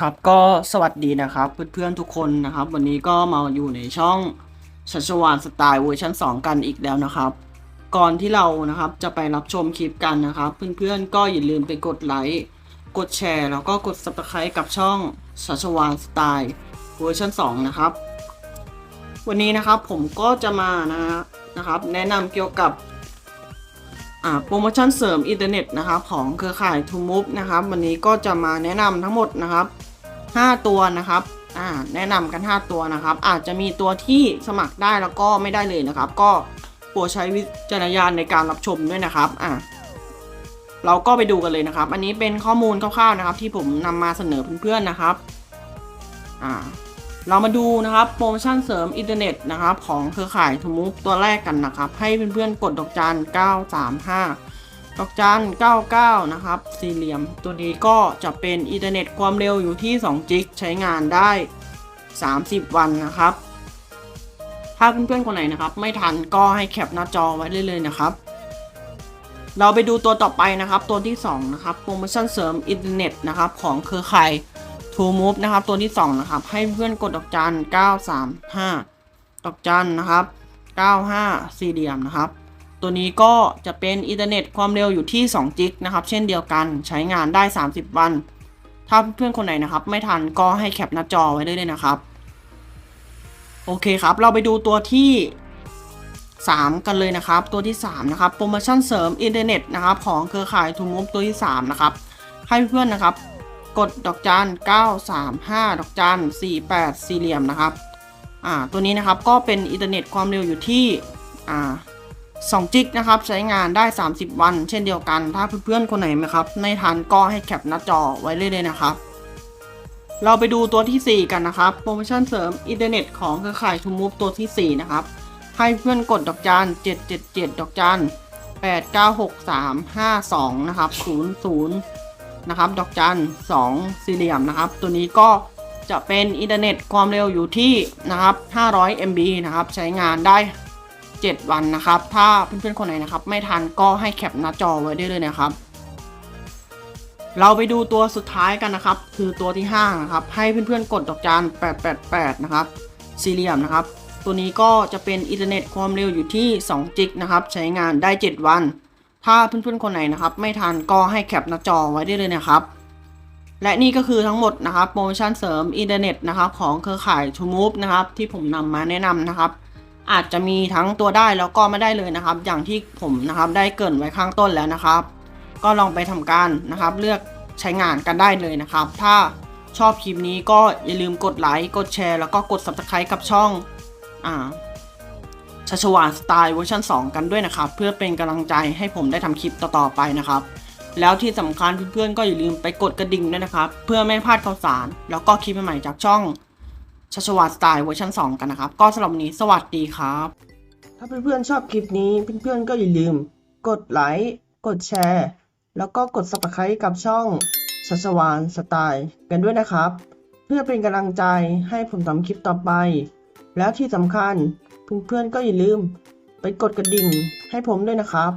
ครับก็สวัสดีนะครับเพื่อนๆทุกคนนะครับ วันนี้ก็มาอยู่ในช่องชัชวานสไตล์เวอร์ชัน2 กันอีกแล้วนะครับ ก่อนที่เรานะครับจะไปรับชมคลิปกันนะครับ เพื่อนๆก็อย่าลืมไปกดไลค์กดแชร์แล้วก็กด subscribe กับช่องชัชวานสไตล์เวอร์ชัน2นะครับ วันนี้นะครับผมก็จะมานะนะครับ แนะนำเกี่ยวกับ โปรโมชั่นเสริมอินเทอร์เน็ตนะครับของเครือข่าย t o m o v e นะครับวันนี้ก็จะมาแนะนำทั้งหมดนะครับ 5 ตัวนะครับแนะนำกัน 5 ตัวนะครับ อาจจะมีตัวที่สมัครได้แล้วก็ไม่ได้เลยนะครับ ก็โปรดใช้วิจารณญาณในการรับชมด้วยนะครับอ่าเราก็ไปดูกันเลยนะครับ อันนี้เป็นข้อมูลคร่าวๆนะครับ ที่ผมนำมาเสนอเพื่อนๆนะครับอ่า เรามาดูนะครับโปรโมชั่นเสริมอินเทอร์เน็ตนะครับของเครือข่ายทมูฟตัวแรกกันนะครับ ให้เพื่อนๆกดดอกจัน 935 ดอกจัน 99 นะครับ สี่เหลี่ยม ตัวนี้ก็จะเป็นอินเทอร์เน็ตความเร็วอยู่ที่ 2 จิก ใช้งานได้ 30 วันนะครับ ถ้าเพื่อนๆคนไหนนะครับ ไม่ทันก็ให้แคปหน้าจอไว้ได้เลยนะครับ เราไปดูตัวต่อไปนะครับ ตัวที่ 2 นะครับโปรโมชั่นเสริมอินเทอร์เน็ตนะครับของเครือข่าย True Move นะครับ ตัวที่ 2 นะครับ ให้เพื่อนกดดอกจัน 935 ดอกจันนะครับ 95 สี่เหลี่ยมนะครับ ตัวนี้ก็จะเป็นอินเทอร์เน็ตความเร็วอยู่ที่2จิกนะครับ เช่นเดียวกันใช้งานได้ 30 วัน ถ้าเพื่อนคนไหนนะครับ ไม่ทันก็ให้แคปหน้าจอไว้ได้เลยนะครับ โอเคครับ เราไปดูตัวที่ 3 กันเลยนะครับ ตัวที่ 3 นะครับ โปรโมชั่นเสริมอินเทอร์เน็ตนะครับ ของเครือข่ายทูมูฟตัวที่ 3 นะครับ ให้เพื่อนนะครับ กดดอกจัน 935 ดอกจัน 48 สี่เหลี่ยมนะครับอ่าตัวนี้นะครับก็เป็นอินเทอร์เน็ตความเร็วอยู่ที่อ่า2จิกนะครับใช้งานได้ 30 วัน เช่นเดียวกัน ถ้าเพื่อนๆคนไหนนะครับไม่ทันก็ให้แคปหน้าจอไว้เลยนะครับ เราไปดูตัวที่ 4 กันนะครับโปรโมชั่นเสริมอินเทอร์เน็ตของเครือข่ายทูมูฟตัวที่ 4 นะครับ ให้เพื่อนกดดอกจัน777 ดอกจัน896352 นะครับ 00 นะครับ ดอกจัน2สี่เหลี่ยมนะครับ ตัวนี้ก็จะเป็นอินเทอร์เน็ตความเร็วอยู่ที่นะครับ 500 MB นะครับ ใช้งานได้ 7 วันนะครับ ถ้าเพื่อนๆคนไหนนะครับ ไม่ทันก็ให้แคปหน้าจอไว้ได้เลยนะครับ เราไปดูตัวสุดท้ายกันนะครับ คือตัวที่5นะครับ ให้เพื่อนๆกดดอกจัน888 นะครับ สี่เหลี่ยมนะครับ ตัวนี้ก็จะเป็นอินเทอร์เน็ตความเร็วอยู่ที่2จิกนะครับ ใช้งานได้ 7 วัน ถ้าเพื่อนๆคนไหนนะครับไม่ทันก็ให้แคปหน้าจอไว้ได้เลยนะครับ และนี่ก็คือทั้งหมดนะครับโปรโมชั่นเสริมอินเทอร์เน็ตนะครับของเครือข่าย t o m o v e นะครับที่ผมนำมาแนะนำนะครับ อาจจะมีทั้งตัวได้แล้วก็ไม่ได้เลยนะครับ อย่างที่ผมนะครับได้เกรินไว้ข้างต้นแล้วนะครับ ก็ลองไปทำการนะครับเลือกใช้งานกันได้เลยนะครับ ถ้าชอบคลิปนี้ก็อย่าลืมกดไลค์กดแชร์แล้วก็กด subscribe กับช่องอ่า ชัชวานสไตล์เวอร์ชัน2 กันด้วยนะครับ เพื่อเป็นกำลังใจให้ผมได้ทำคลิปต่อๆไปนะครับ แล้วที่สำคัญเพื่อนๆก็อย่าลืมไปกดกระดิ่งด้วยนะครับ เพื่อไม่พลาดข่าวสาร แล้วก็คลิปใหม่ๆจากช่องชัชวานสไตล์เวอร์ชัน2 กันนะครับ ก็สำหรับวันนี้สวัสดีครับ ถ้าเพื่อนๆชอบคลิปนี้เพื่อนๆก็อย่าลืม กดไลค์กดแชร์ แล้วก็กด subscribe กับช่องชัชวานสไตล์กันด้วยนะครับ เพื่อเป็นกำลังใจให้ผมทำคลิปต่อไป แล้วที่สำคัญ เพื่อนๆก็อย่าลืม ไปกดกระดิ่งให้ผมด้วยนะครับ